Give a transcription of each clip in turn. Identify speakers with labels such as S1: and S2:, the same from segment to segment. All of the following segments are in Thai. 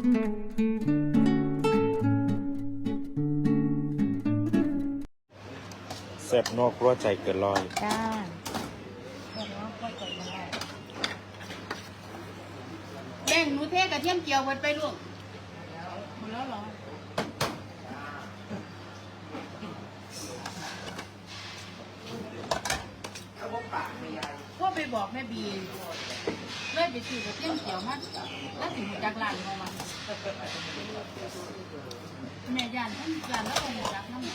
S1: แซ่บนอกรัวใจเกินร้อย
S2: จ้าเดี๋ยวเราก็กดมาได้
S3: แบ่งหนูเทกระเทียมเจียวหมดไปลูกหมดแล้วเหรอพ่อไปบอกแม่บีเลยไปซื้อกระเทียมเจียวมาแล้วถึงจากร้านของมัน แม่ยานท่านยานแล้วคงจากน้ำเด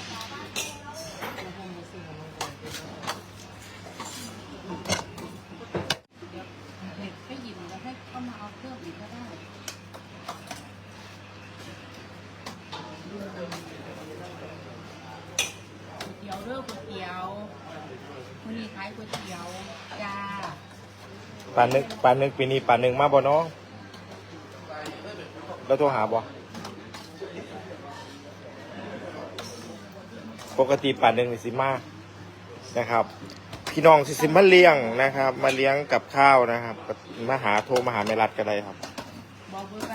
S3: ็กไปหยิบแล้วให้เขามาเอาเครื่องอีกก็ได้ก๋วยเตี๋ยวเด้อก๋วยเตี๋ยววันนี้ขายก๋วยเตี๋ยวจ้า
S1: ปานนึกปลานนึกปีนี้ปานนึงมาบ่เนาะ แล้วโทรหาบ่ปกติปานนึงนี่สิมานะครับ พี่น้องสิสิมาเลี้ยงนะครับ มาเลี้ยงกับข้าวนะครับก็มาหาโทรมาหาแม่รัดก็ได้ครับ
S3: บอกเบอร์ไป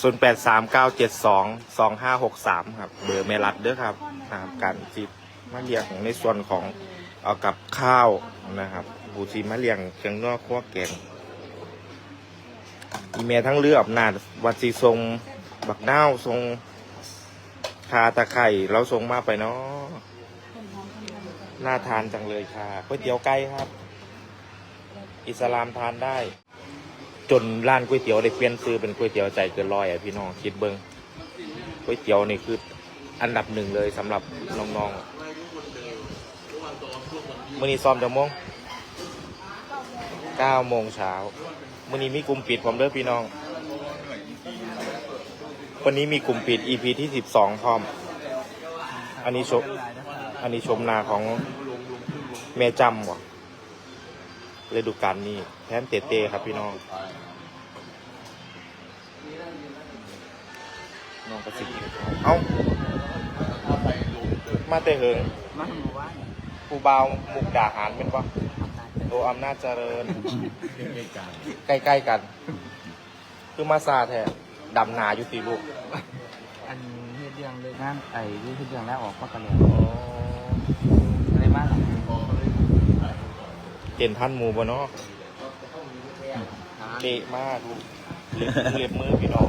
S1: ศูนย์แปดสามเก้าเจ็ดสองสองห้าหกสามครับ เบอร์แม่รัดเด้อครับนะครับการจิบมาเลี้ยงในส่วนของเอากับข้าวนะครับบูซีมาเลี้ยงเครื่องนอกขั้วแกง อีเมทั้งเลือบนาดวัดสีทรง บักเน้าทรงคาตะไคร่เราทรงมากไปเนาะ
S3: น่า
S1: ทานจังเลยค่ะก๋วยเตี๋ยวไก่ครับ อิสลามทานได้ จนร้านก๋วยเตี๋ยวได้เปลี่ยนซื้อเป็นก๋วยเตี๋ยวใจเกินร้อยอะพี่น้องคิดเบิงก๋วยเตี๋ยวนี่คืออันดับหนึ่งเลยสำหรับน้องๆมื่อนี้ซ้อมจะโมงเก้าโมงเช้า มื่อนี้มีกลุ่มปิดผมเด้อพี่น้อง วันนี้มีกลุ่มปิด EP ที่สิบสองพร้อม อันนี้ชม อันนี้ชมนาของแม่จำว่ะฤดูกาลนี้แทนเตเต้ครับพี่น้อง น้องกระสิกเอ้า มาแต่เหิง
S2: มาหมู่บ้าน
S1: ผู้บ่าวมุกดาหารเป็นปะ โตอำนาจเจริญ ใกล้ๆกัน คือมาซาแท้ดำนาอยู่ตีลูก
S2: อันเฮ็ดเรื่องเลยงานไอ้ที่เฮ็ดเรื่องแล้วออกมากันแล้วอะไรมาหลัง
S1: เห็นท่านหมูบ่เนาะเละมากเล็บเล็บมือพี่น้อง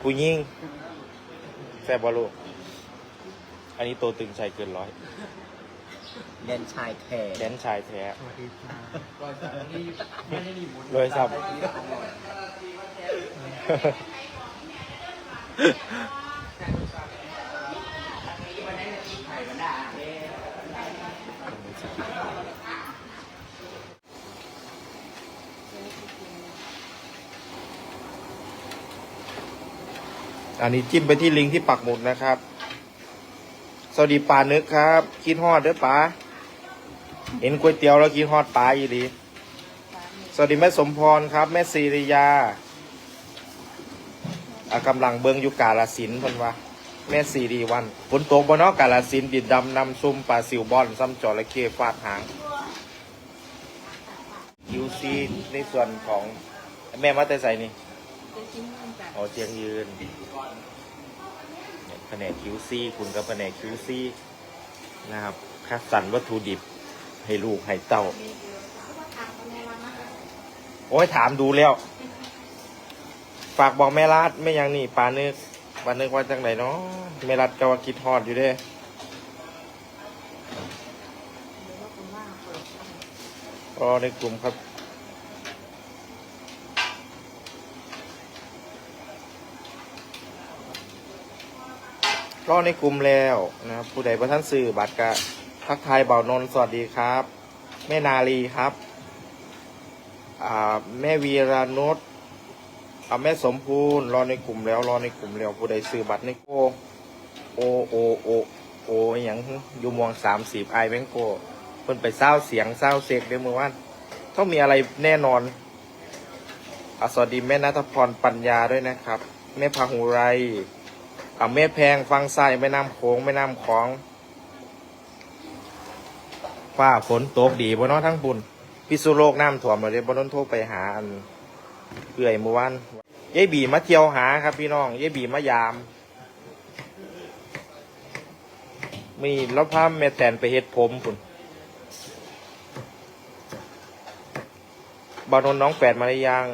S1: ผู้ยิ่งแซ่บบ่ลูกอันนี้โตตึงชายเกินร้อย
S2: เดนชายแท้
S1: แดนชายแท้
S2: สวัสดีค่ะ
S1: โดยสับอันนี้จิ้มไปที่ลิงก์ที่ปักหมุดนะครับ สวัสดีปานึกครับ คิดฮอดเด้อป๋า เห็นก๋วยเตี๋ยวแล้วคิดฮอดป๋าอยู่ดีสวัสดีแม่สมพรครับ แม่ศิริยาอะกำลังเบิงอยู่กาลสินธุ์เพิ่นว่าแม่สีรีวันฝนตกบ่เนาะกาลสินธุ์ดินดำนำซุ่มปลาซิวบอนซ้ำจระเข้ฟาดหางคิวซีในส่วนของแม่มาแต่ใส่นี่
S3: จะชิ้นเงินจ้ะ
S1: เอาเตียงยืนเนี่ยแผนกคิวซีคุณก็แผนกคิวซีนะครับคัดสรรวัตถุดิบ ให้ลูกให้เต้า โอ้ยถามดูแล้ว ฝากบอกแม่รัดไม่ยังนี่ปานึกปานึกว่าจังไหนเนาะแม่รัดก็ว่าคิดฮอดอยู่เด้รอในกลุ่มครับรอในกลุ่มแล้วนะครับผู้ใดประท่านสื่อบัตรกะ ทักทายเบานนสวัสดีครับ แม่นาลีครับแม่วีรานุชอ่าแม่สมพูนรอในกลุ่มแล้วรอในกลุ่มแล้วผู้ใดซื้อบัตรในโกโอโอโอโออย่างอยู่มวงสามสิบไอแบงโกเพิ่นไปเศร้าเสียงเศร้าเสกเดี๋ยวมือว่านต้องมีอะไรแน่นอนอสวัสดีแม่นัทพรปัญญาด้วยนะครับ แม่พาหูไรอ่าแม่แพงฟังไส้แม่น้ำโขงแม่น้ำของ ฟ้าฝนตกดีบ่เนาะทั้งบุญพิษณุโลกน้ำถ่วมมาเลยบนนั้นโทรไปหาอันเอื่อยเมื่อวานยายบีมาเที่ยวหาครับ พี่น้องยายบีมายาม มีแล้วพาแม่แตนไปเฮ็ดผมคุณบานนน้องแปดมาหรือยัง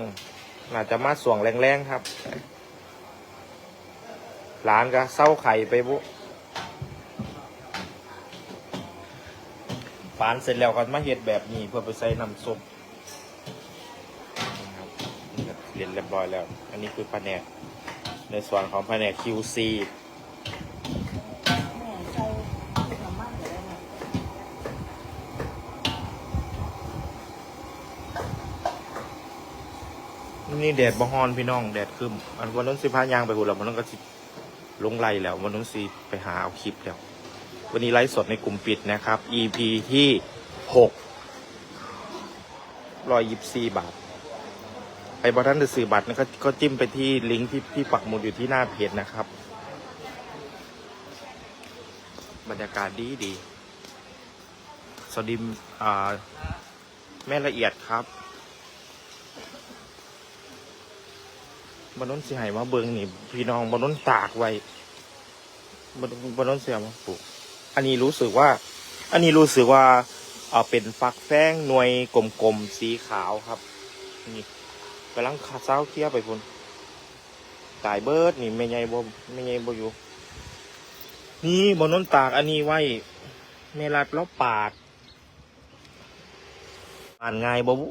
S1: น่าจะมาส่วงแรงๆครับ หลานก็เศร้าไข่ไปบุ ปานเสร็จแล้วก็มาเฮ็ดแบบนี้เพื่อไปใส่น้ำซุปนะครับนี่ก็เรียนเรียบร้อยแล้ว อันนี้คือแผนกในส่วนของแผนก QC
S3: นี่
S1: แดดบ่ฮอนพี่น้องแดดคึมอันวันนั้นสิพายางไปหุ่นแล้ววันนั้นก็สิลงไล่แล้ววันนั้นสิไปหาเอาคลิปแล้ว วันนี้ไลฟ์สดในกลุ่มปิดนะครับ EP ที่หกรอยยิบสี่บาทไอ้บอท่านจะซื้อบัตรนะก็ก็จิ้มไปที่ลิงก์ที่ที่ปักหมุดอยู่ที่หน้าเพจนะครับ บรรยากาศดีดี สวัสดีอ่าแม่ละเอียดครับบนน้นสิใหายมาเบิงนี่ พี่น้องบนน้นตากไว้บนบนน้นเสียมาปลูก อันนี้รู้สึกว่า อันนี้รู้สึกว่าเออเป็นฟักแฟงหน่วยกลมๆสีขาวครับ นี่กำลังขาเซ้าเคี้ยวไปพุ่นตายเบิร์ดนี่ไม่ใหญ่บ่ไม่ใหญ่บ่อยู่ นี่บนน้นตากอันนี้ไว้เมลัดแล้วปาดอ่านง่ายบ่บุ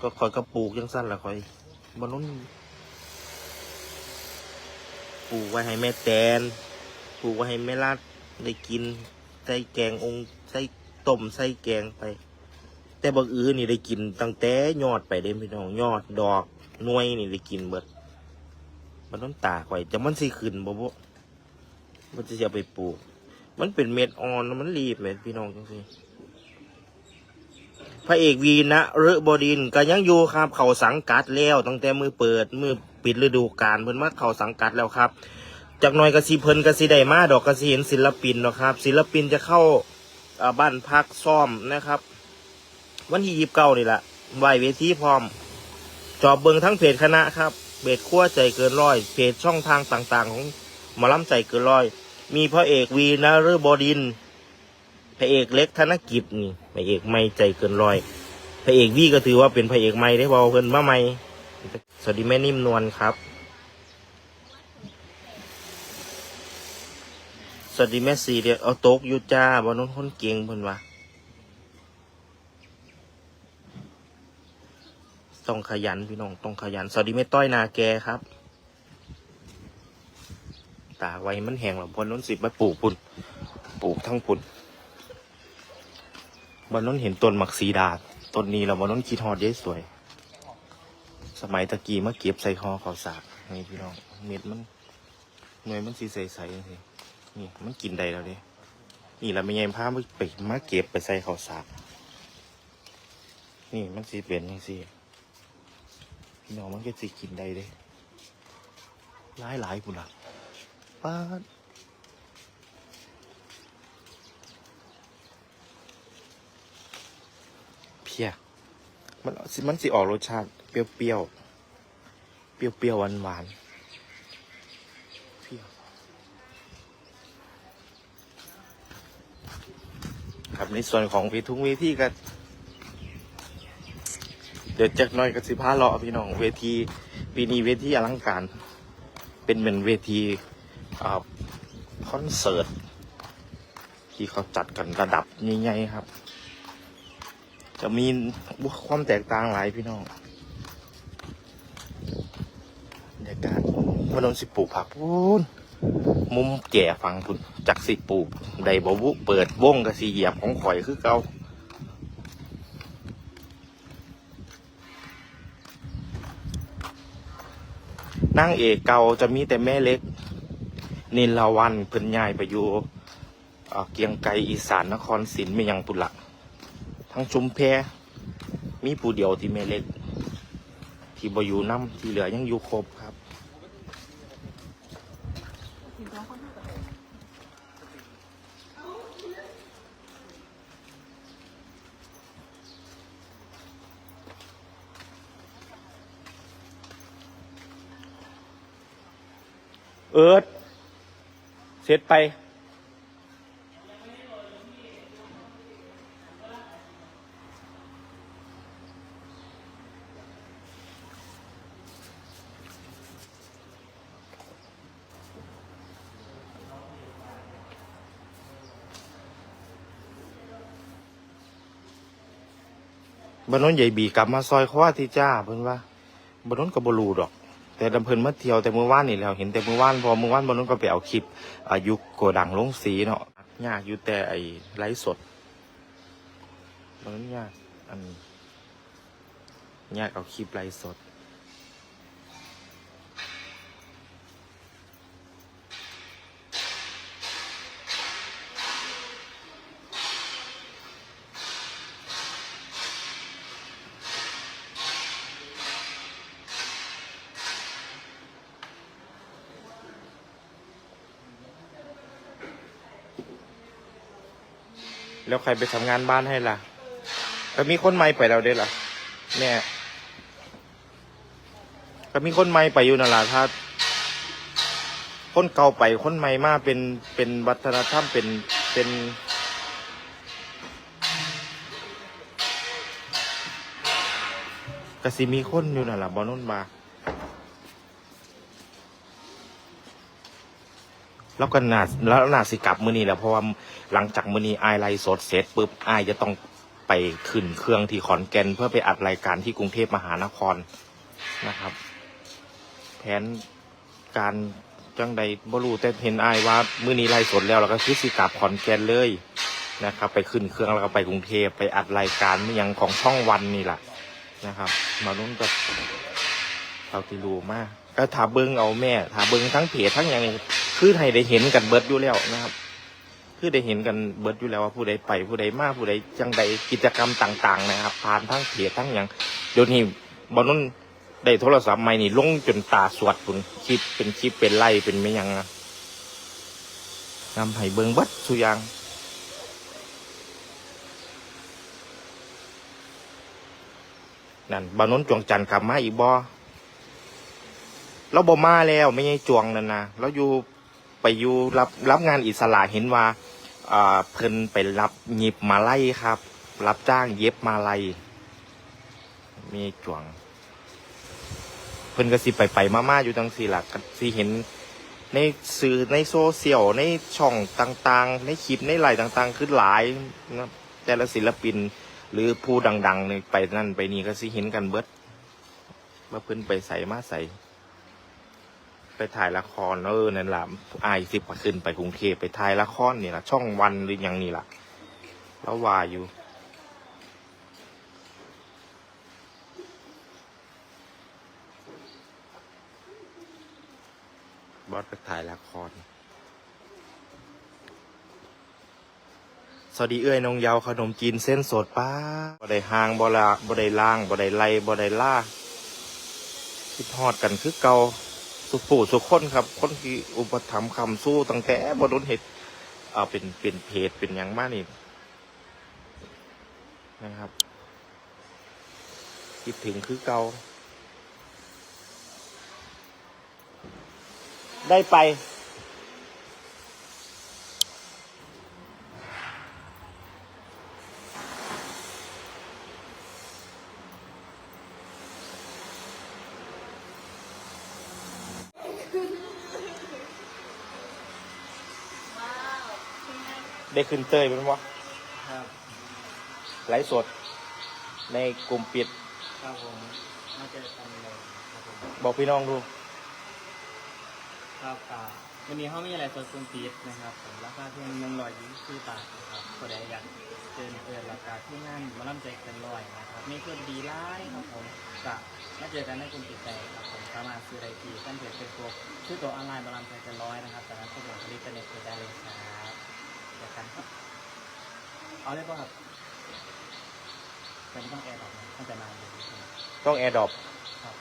S1: ก็คอยกระปูกยังสั้นละคอยบนน้นปลูกไว้ให้แม่แตนปลูกไว้ให้แม่ลาด ได้กินใส่แกงองค์ใส่ต้มใส่แกงไป แต่บางอื่นนี่ได้กินตั้งแต่ยอดไปเด้พี่น้องยอดดอกหน่วยนี่ได้กินเบิด มันต้องตากไว้จะมันสิขึ้นบ่บ่มันจะเอาไปปลูก มันเป็นเม็ดอ่อนมันรีบแม่นพี่น้องจังซี่พระเอกวีนะเรือบดินก็ยังอยู่ครับ เขาสังกัดแล้วตั้งแต่มือเปิดมือปิดฤดูกาลเพิ่นมาเขาสังกัดแล้วครับ จากน่อยกะสิเพลินกะสิได้มาดอกกะสิเห็นศิลปินนะครับ ศิลปินจะเข้าบ้านพักซ่อมนะครับ วันที่ยีิบเก้านี่แหละไหวเวทีพร้อม จอบเบิงทั้งเพจคณะครับเบจขั้วใจเกินร้อย เพจช่องทางต่างๆ ของหมอลำใจเกินร้อย มีพระเอกวีนะฤบดินพระเอกเล็กธนกิจนี่พระเอกไม่ใจเกินร้อยพระเอกวีก็ถือว่าเป็นพระเอกใหม่ได้บอเพิ่นมาใหม่สวัสดีแม่นิ่มนวลครับ วัสดีแม่สีเดียวเอาโต๊กอยู่จ้าบนน้นคนเก่งเพิ่นวะต้องขยันพี่น้องต้องขยัน สวัสดีแม่ต้อยนาแกครับ ตาไว้มันแห้งหรอบนน้นสิบมาปลูกปุ่นปลูกทั้งปุ่นบนน้นเห็นต้นหมักสีดาต้นนี้เราบนน้นคิดฮอดเย้สวย สมัยตะกี้มาเก็บใส่คอเขาวสากนี่พี่น้องเม็ดมันหน่วยมันสีใสๆนี่ นี่มันกินได้แล้วด้นี่เราไม่ยังพามาไปมาเก็บไปใส่เขาวสากนี่มันสีเป็นยังสีพี่น้องมันก็สิกินได้เด้หลายหลายปุ่นละป้าเพียมันมันสิออกรสชาติ เปรี้ยวเปรี้ยวเปรี้ยวเปรี้ยวหวานหวานๆเปรี้ยว ครับในส่วนของเวทุงเวทีก็เดี๋ยวจักน้อยกับสิพาเลาะพี่น้องเวทีปีนี้เวทีอลังการ เป็นเหมือนเวทีคอนเสิร์ตที่เขาจัดกันระดับใหญ่ๆครับ จะมีความแตกต่างหลายพี่น้องบรรยากาศวันนนสิปลูกผักพูน มุมแก่ฟังพุ่นจากสิปลูกไดบวุเปิดวงกับสีเหยียบของข่อยคือเก่านั่งเอกเก่าจะมีแต่แม่เล็ก นินลาวันเพิ่นย้ายไปอยู่เเกียงไกรอีสานนครศรีไม่ยังปุละทั้งชุมแพมีผู้เดียวที่แม่เล็ก ที่บอยู่น้ำที่เหลือยังอยู่ครบครับ เอิร์ดเสร็จไปบานนนใหญ่บีกลับมาซอยเขาว่าที่จ้าเพิ่นว่าบานนนกับบรูดอก แต่ดำเพิ่นมาเที่ยวแต่เมื่อวานนี่แหล้วเห็นแต่เมื่อวานพอเมื่อวานบนนนนก็ไปเอาคลิปอายุโกดังลงสีเนาะยากอยู่แต่ไอ้ไลฟ์สดบานนนยากอันยากเอาคลิปไลฟ์สด แล้วใครไปทำงานบ้านให้ล่ะก็มีคนใหม่ไปแล้วเด้ล่ะแม่ก็มีคนใหม่ไปอยู่นั่นล่ะถ้า คนเก่าไปคนใหม่มาเป็นเป็นวัฒนธรรมเป็นเป็นกสิมีคนอยู่นั่นล่ะบอนุ่นมา แล้วก็น่าแล้วน่าสิกลับมือนี้แหละเพราะว่าหลังจากมือนี้อายไลฟ์สดเสร็จปุ๊บอายจะต้องไปขึ้นเครื่องที่ขอนแก่นเพื่อไปอัดรายการที่กรุงเทพมหานครนะครับ แผนการจังใดบ่รู้แต่เห็นอายว่ามือนี้ไลฟ์สดแล้วแล้วก็คือสิกลับขอนแก่นเลยนะครับ ไปขึ้นเครื่องแล้วก็ไปกรุงเทพไปอัดรายการอย่างของช่องวันนี่แหละนะครับ มาลุ้นกับเอาที่รู้มากก็ถาเบิ้งเอาแม่ถาเบิ้งทั้งเพจทั้งอย่างนี้ คือให้ได้เห็นกันเบิดอยู่แล้วนะครับ คือได้เห็นกันเบิดอยู่แล้วว่าผู้ใดไปผู้ใดมาผู้ใดจังใดกิจกรรมต่าง ๆ นะครับ ผ่านทั้งเพจทั้งอย่างเดี๋ยวนี้บอลนุ่นได้โทรศัพท์ใหม่นี่ลงจนตาสวดปุ่นคลิปเป็นคลิปเป็นไล่เป็นไม่ยังนะนำให้เบิงเบัดสุยางนั่นบอลนุ่นจวงจันทร์กลับมาอีกบอเราบ่มาแล้วไม่ใช่จวงนั่นนะเราอยู่ ไปอยู่รับรับงานอิสระเห็นว่าอ่าเพิ่นไปรับหยิบมาไล่ครับ รับจ้างเย็บมาไล่มีจวง เพิ่นก็สิไปไปมามาอยู่จังสี่หลักก็สิเห็นในสื่อในโซเชียลในช่องต่างๆ ในคลิปในไลน์ต่างๆ คือหลายนะแต่ละศิลปิน หรือผู้ดังๆนี่ไปนั่นไปนี่ก็สิเห็นกันเบิดว่าเพิ่นไปใส่มาใส่ ไปถ่ายละครเออนั่นแหละอายสิบขึ้นไปกรุงเทพไปถ่ายละครนี่แหละช่องวันหรือยังนี่แหละแล้วว่าอยู่บอสไปถ่ายละคร สวัสดีเอ้ยนงเยาวขนมจีนเส้นสดป้าบ่ได้หางบ่ละบ่ได้ล่างบ่ได้ไล่บ่ได้ล่าคิดทอดกันคือเกา สุผู้สุดคนครับ คนที่อุปถัมภ์คำสู้ตั้งแต่บโดนเหตุเอาเป็นเป็นเพจเป็นอย่างมากนี่นะครับ คิดถึงคือเกาได้ไป ได้ขึ้นเตยเป็นวะ
S2: ครับ
S1: ไลฟ์สดในกลุ่มปิด
S2: ครับผมมาเจอกันเลยครับผม
S1: บอกพี่น้องดู
S2: ครับอ่าวันนี้เขามีอะไรสดคุณปีดนะครับผมราคาเพียงหนึ่งร้อยยี่สิบบาทนะครับคนใดอยากเจอเปิดราคาที่งานมาล่ำใจกันร้อยนะครับมีเครื่องดีไล่ครับผมจะมาเจอกันในกลุ่มปิดใจครับผมสามารถซื้อได้ที่ท่านเพจเฟซบุ๊กชื่อตัวออนไลน์มาล่ำใจกันร้อยนะครับจากนั้นก็บอกผลิตเน็ตได้เลยครับ เจอกันครับ เอาเลยป่ะครับเป็นต้องแอร์ดรอปนะตั้งแต่นานเลยใช่ไหม
S1: ต้องแอร์ดรอป
S2: ครับ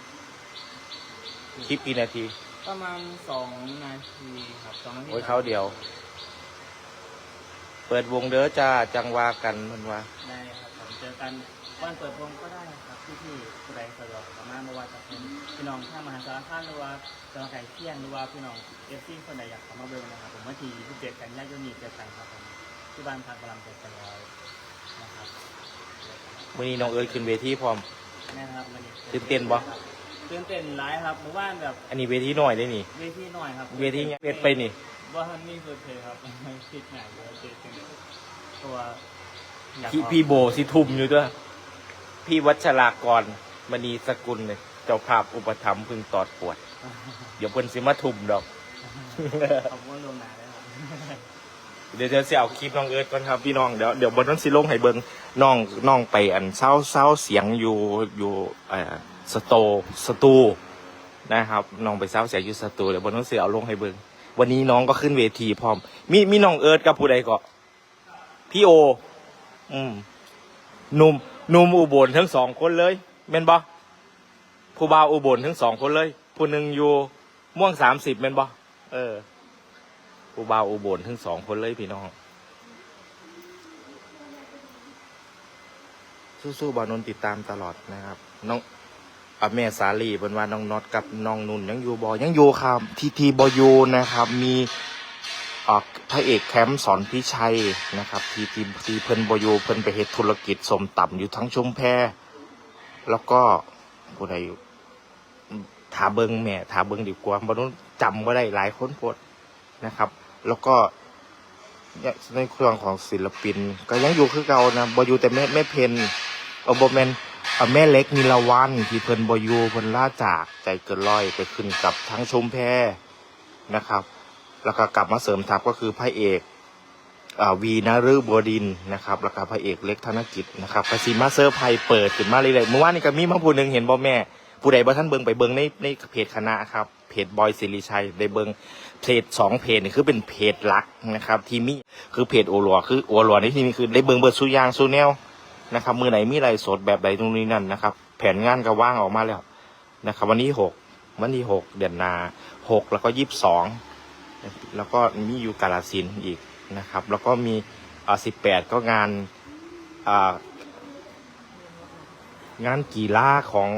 S1: คลิปกี่นาที
S2: ประมาณสองนาทีครับสองนาที
S1: โอ้ยเขาเดียว เปิดวงเด้อจ้าจังว่ากันมันว่า
S2: ได้ครับผมเจอกัน วันเปิดวงก็ได้ครับที่ที่ผู้ใดสะดวกสามารถไม่ว่าจะเป็นพี่น้องท่ามหาสารคามหรือว่าจังหวัดไก่เที่ยงหรือว่าพี่น้องเอฟซีคนใดอยากเข้ามาเบิ่งนะครับผมวันที่27กันยายนนี้เจอกันครับผมที่บ้านพักกำลังเจ็ดกันร้อยนะครับ
S1: วันนี้น้องเอิร์ธขึ้นเวทีพร้อม
S2: นะครับมัน
S1: ตื่นเต้นบ่
S2: ตื่นเต้นหลายครับหมู่บ้านแบบ
S1: อันนี้เวทีน้อยได้นี่
S2: เวทีหน่อยครับ
S1: เวทีเวทไปนี่
S2: ว่ามันมีสุดเลยครับคิดหนักเลยเจอตัวอยาก
S1: พี่
S2: ออก
S1: พี่โบสิทุมอยู่ด้วย พี่วัชรากรมณีสกุลเนี่ยเจ้าภาพอุปถัมภ์พึงตอดปวด เดี๋ยวเพิ่นสิมาทุมดอก
S2: ขอบคุณลวงหนาด้วยครับ
S1: เดี๋ยวจะเอาคลิปน้องเอิร์ธก่อนครับพี่น้องเดี๋ยวเดี๋ยวบนนั้นสิลงให้เบิงน้องน้องไปอันเศร้าเศร้าเสียงอยู่อยู่เอ่อสโตสตูนะครับน้องไปเศร้าเสียงอยู่สตูเดี๋ยวบนนั้นสิเอาลงให้เบิงวันนี้น้องก็ขึ้นเวทีพร้อม มีมีน้องเอิร์ธกับผู้ใดก็พี่โอ อืมหนุ่ม หนุ่มอุบลทั้งสองคนเลยแม่นบ่ผู้บ่าวอุบลทั้งสองคนเลย ผู้หนึ่งอยู่ม่วงสามสิบแม่นบ่เออ ผู้บ่าวอุบลทั้งสองคนเลยพี่น้องสู้ๆบอลนนติดตามตลอดนะครับ น้องอะแม่สาลีเพิ่นว่าน้องน็อตกับน้องนุ่นยังอยู่บอยังอยู่ครับทีทีบอยูนะครับ มี พระเอกแคมป์สอนพิชัยนะครับทีทีทีเพิ่นบอยูเพิ่นไปเฮ็ดธุรกิจสมต่ำอยู่ทั้งชุมแพแล้วก็ผู้ใดถาเบิงแม่ถาเบิงดีกว่าบอลนนท์จำก็ได้หลายคนโพดนะครับ แล้วก็ในเครื่องของศิลปิน ก็ยังอยู่คือเก่านะบอยูแต่แม่แม่เพนเอาบอแมนเอาแม่เล็กนิลวันที่เพิ่นบอยูเพิ่นล่าจากใจเกินร้อยไปขึ้นกับทั้งชมแพนะครับ แล้วก็กลับมาเสริมทัพก็คือพระเอกอ่าวีนาฤบดินนะครับแล้วก็พระเอกเล็กธนกิจนะครับกสิมาเซอร์ไพเปิดขึ้นมาเรื่อยๆเมื่อวานนี้ก็มีมาผู้หนึ่งเห็นบ่แม่ ผู้ใดบ่ท่านเบิงไปเบิงในในเพจคณะครับเพจบอยสิริชัยได้เบิงเพจสองเพจนี่คือเป็นเพจหลักนะครับ ที่มีคือเพจโอลัวคือโอลัวในที่นี้คือได้เบิงเบิร์สุอยางสุแนวนะครับมือไหนมีไรสดแบบใดตรงนี้นั่นนะครับ แผนงานก็ว่างออกมาแล้วนะครับ วันนี้หกวันที่หกเดือนนาหกแล้วก็ยี่สิบสอง แล้วก็มีอยู่กาลสินธุ์อีกนะครับ แล้วก็มีอ่าสิบแปดก็งานอ่างานกีฬาของ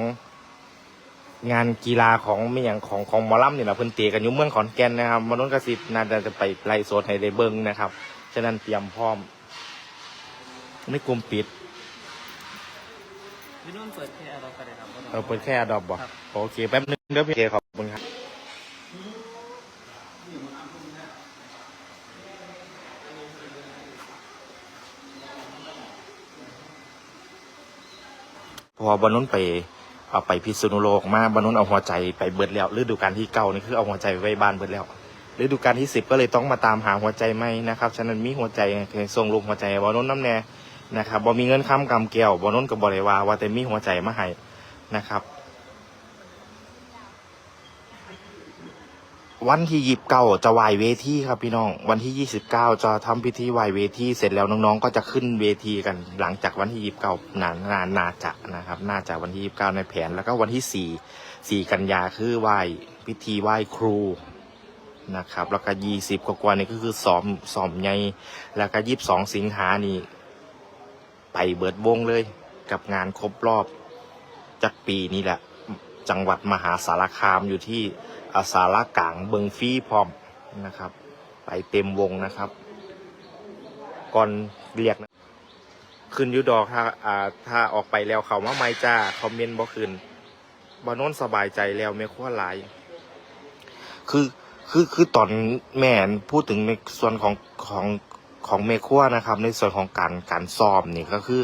S1: งานกีฬาของไม่อย่างของของหมอลำเนี่ยนะเพิ่นเตะกันอยู่เมืองขอนแก่นนะครับมนุษย์กสิทธิ์น่าจะไปไล่โซนให้ได้เบิ้งนะครับ ฉะนั้นเตรียมพร้อมไม่กลุ่มปิด
S2: พี่นุ่นเปิดแค่เราก็ได้ครับ
S1: เราเปิดแค่ดอบบอก
S2: ครับ
S1: โอเคแป๊บนึงเดี๋ยวพี่เอขอบคุณครับ พอบรรนุนไปเอาไปพิษณุโลกมาบรรนุนเอาหัวใจไปเบิดแล้วฤดูกาลที่เก้านี่คือเอาหัวใจไว้บ้านเบิดแล้วฤดูกาลที่สิบก็เลยต้องมาตามหาหัวใจไหมนะครับฉะนั้นมีหัวใจส่งลงหัวใจบรรนุนน้ำแน่นะครับบ่มีเงินค้ำกำเกี่ยวบรรนุนกับบริวาว่าแต่มีหัวใจมาให้นะครับ วันที่ยีิบเก้าจะวายเวทีครับพี่น้อง วันที่ยี่สิบเก้าจะทำพิธีวายเวทีเสร็จแล้วน้องๆ ก็จะขึ้นเวทีกัน หลังจากวันที่ยีิบเก้านานนานนาจะนะครับ น่าจะวันที่ยีิบเก้าในแผน แล้วก็วันที่สี่สี่กันยาคือไหวพิธีไหวครูนะครับ แล้วก็ยี่สิบกว่านี่ก็คือซ้อมซ้อมใหญ่แล้วก็ยี่สิบสองสิงหานี่ ไปเบิดวงเลยกับงานครบรอบจากปีนี้แหละ จังหวัดมหาสารคามอยู่ที่ อาสาระกลางเบิงฟรีพร้อมนะครับ ไปเต็มวงนะครับ ก่อนเรียกนะขึ้นยูดอกถ้าอ่าถ้าออกไปแล้วเขามาไม่จ้าคอมเมนต์บ่ขึ้นบานนสบายใจแล้วไม่ขั้วหลายคือคือคือตอนแม่นพูดถึงในส่วนของของของเมคัวนะครับ ในส่วนของการการซ้อมนี่ก็คือ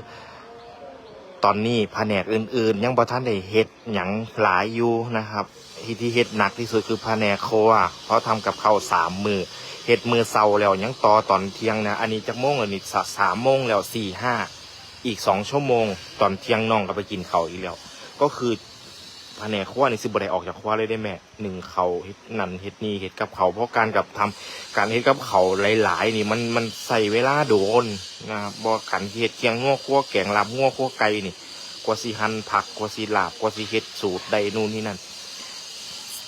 S1: ตอนนี้แผนกอื่น ๆ ยังบ่ท่านได้เฮ็ดหยังหลายอยู่นะครับ ที่ที่เฮ็ดหนักที่สุดคือแผนกครัวเพราะทำกับข้าวสามมือเฮ็ดมือเศร้าแล้วยังต่อตอนเที่ยงนะอันนี้จะโมงอันนี้สามโมงแล้วสี่ห้าอีกสองชั่วโมง ตอนเที่ยงน้องก็ไปกินข้าวอีกแล้ว ก็คือแผนกครัวนี่สิบได้ออกจากครัวเลยได้แม่หนึ่งเขาเฮ็ดนั่นเฮ็ดนี่เฮ็ดกับเขาเพราะการกับทำการเฮ็ดกับเขาหลาย ๆ นี่มันมันใส่เวลาโดนนะครับบ่ขันเฮ็ดเคียงงัวคั่วแกงลาบงัวคั่วไก่นี่กว่าสิหั่นผักกว่าสิลาบกว่าสิเฮ็ดสูตรใดนู่นนี่นั่น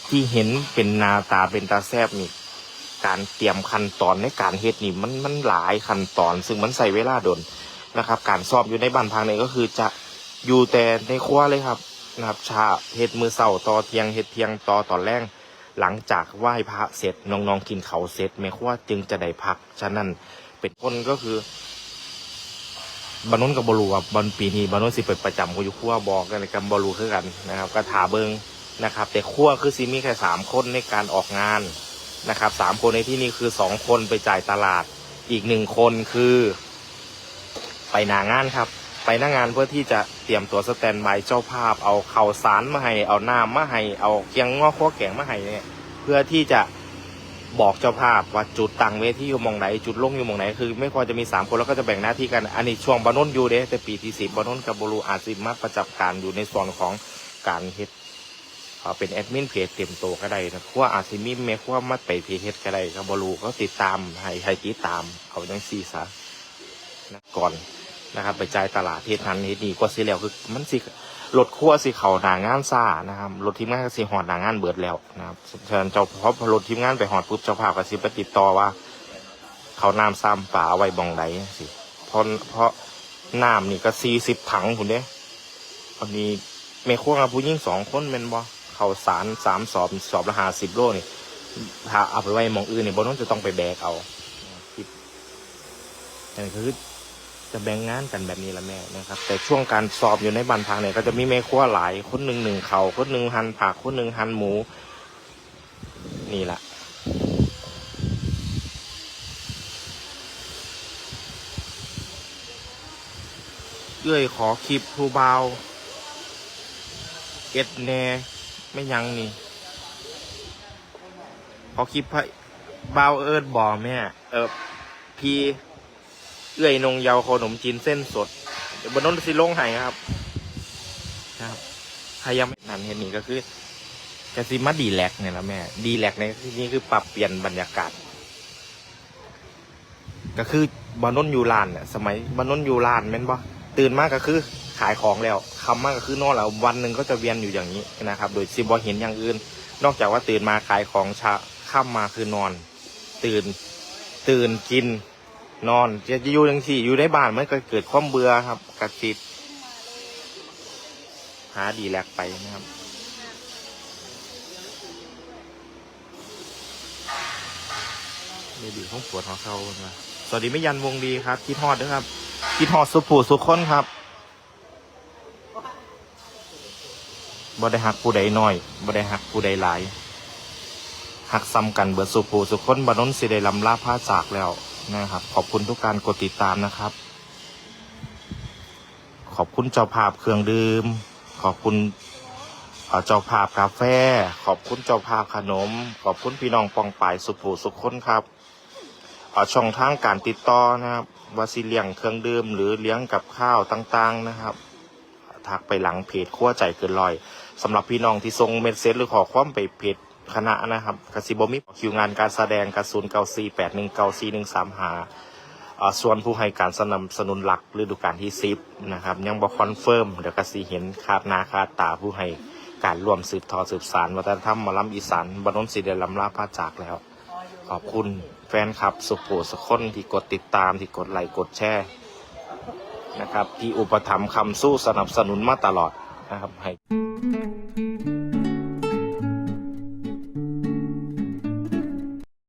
S1: ที่เห็นเป็นนาตาเป็นตาแซบนี่การเตรียมขั้นตอนในการเฮ็ดนี่มันมันหลายขั้นตอน ซึ่งมันใส่เวลาโดนนะครับ การสอบอยู่ในบ้านพังเนี่ยก็คือจะอยู่แต่ในครัวเลยครับนะครับชาเฮ็ดมือเศร้าต่อเทียงเฮ็ดเทียงต่อตอนแรกหลังจากไหว้พระเสร็จน้องๆกินเขาเสร็จแม่ครัวจึงจะได้พักฉะนั้นเป็นคนก็คือบรรนุนกับบรูครับบอลปีนี้บรรนุนสิเปิดประจำกูอยู่ขั้วบอกกันกับบรูคือกันนะครับ ก็ถาเบิง นะครับ แต่ขั้วคือซีมีแค่สามคนในการออกงานนะครับสามคนในที่นี้คือสองคนไปจ่ายตลาด อีกหนึ่งคนคือ ไปหนางานครับ ไปหน้างงานเพื่อที่จะเตรียมตัวสแตนบายเจ้าภาพ เอาเข่าสารมาให้เอาน้ำมาให้เอาเกียงงอข้อแกงมาให้เนี่ยเพื่อที่จะบอกเจ้าภาพว่าจุดตั้งเวทีอยู่มองไหน จุดลงอยู่มองไหนคือ ไม่ควรจะมีสามคนแล้วก็จะแบ่งหน้าที่กันอันนี้ช่วงบานนอยู่เด้แต่ปีที่สิบบานนกับบรูอาจสิมาประจับการอยู่ในส่วนของการเฮ็ด เอ่อเป็นแอดมินเพจเต็มตัวก็ได้นะเพราะว่าอาจสิมีแม่ครัวมาไปเพจเฮ็ดก็ได้กับบรูก็ติดตามให้ให้ติดตามเอาจังซี่ซะนะก่อนนะครับ ไปจ่ายตลาดเฮ็ดนั้นเฮ็ดนี่ก็สิแล้วคือมันสิรถขั้วสิเขาหนางานซ่านะครับรถทีมงานก็สิหอดหนางานเบิดแล้วนะครับเชิญเจ้าเพราะรถทีมงานไปหอดปุ๊บเจ้าภาพก็สิไปติดต่อว่า เขาน้ำซ้ำป่าเอาไว้บองใดสิเพราะเพราะน้ำนี่ก็สี่สิบถังคุณเด้วันนี้เมฆวกับผู้หญิงสองคนเป็นบ่ เขาสารสามสอบสอบละหาสิบโลนี่ถ้าเอาไปไว้มองอื่นเนี่ยบนนั้นจะต้องไปแบกเอาคิดอันนี้คือจะแบ่งงานกันแบบนี้ละแม่นะครับ แต่ช่วงการสอบอยู่ในบันพังเนี่ยก็จะมีแม่ครัวหลายคนหนึ่งหนึ่งเขาคนหนึ่งหั่นผักคนหนึ่งหั่นหมู นี่แหละเอ้ยขอคลิปผู้เบาเอ็ดแน่ ไม่ยังนี่ขอคลิปพระเบาวเอิร์ดบ่อแม่ เออพี่เอื้อยนงเยาวขนมจีนเส้นสดเดี๋ยวบนนนสิลงให้ครับ ครับใครยังไม่นั่นเห็นนี่ก็คือกสิมาดีแลกเนี่ยนะแม่ ดีแลกในที่นี้คือปรับเปลี่ยนบรรยากาศ ก็คือบานนนอยู่ลานเนี่ยสมัยบานนนอยู่ลานแม่นบ่ ตื่นมากก็คือขายของแล้วคำมากก็คือนอนแล้ววันหนึ่งก็จะเวียนอยู่อย่างนี้นะครับ โดยซิบอเห็นอย่างอื่น นอกจากว่าตื่นมาขายของชาค่ำมาคือนอน ตื่นตื่นกินนอนจะอยู่ยังสี่อยู่ในบ้านมันก็เกิดความเบื่อครับกระติดหาดีแลกไปนะครับไม่ดีห้องปวดของเขาสวัสดีไม่ยันวงดีครับคิดฮอดด้วยครับ คิดฮอดสุผูสุคนครับบ่ได้หักผู้ใดน้อยบ่ได้หักผู้ใดหลาย หักซ้ำกันเบิดสุผูสุคนบนนสิได้ลำลาผ้าจากแล้วนะครับ ขอบคุณทุกการกดติดตามนะครับ ขอบคุณเจ้าภาพเครื่องดื่ม ขอบคุณเจ้าภาพกาแฟ ขอบคุณเจ้าภาพขนม ขอบคุณพี่น้องปองปายสุภูสุคนครับเอ่อช่องทางการติดต่อนะครับ ว่าสิเลี้ยงเครื่องดื่มหรือเลี้ยงกับข้าวต่างๆนะครับทักไปหลังเพจขั้วใจเกินร้อยสำหรับพี่น้องที่ทรงเมสเซจหรือขอความไปเพจคณะนะครับกสิบมิคิวงานการแสดงกระสุนเกาซีแปดหนึ่งเกาซีหนึ่งสามหาส่วนผู้ให้การสนับสนุนหลักฤดูกาลที่สิบนะครับ ยังบอกคอนเฟิร์มเดี๋ยวกสิเห็นคาดนาคาตาผู้ให้การร่วมสืบทอดสืบสารวัฒนธรรมมอลำอีสานบรรนสีเดลำลาพาจากแล้ว ขอบคุณ แฟนคลับสุโขสุคนที่กดติดตามที่กดไลค์กดแชร์นะครับ ที่อุปถัมภ์คำสู้สนับสนุนมาตลอดนะครับให้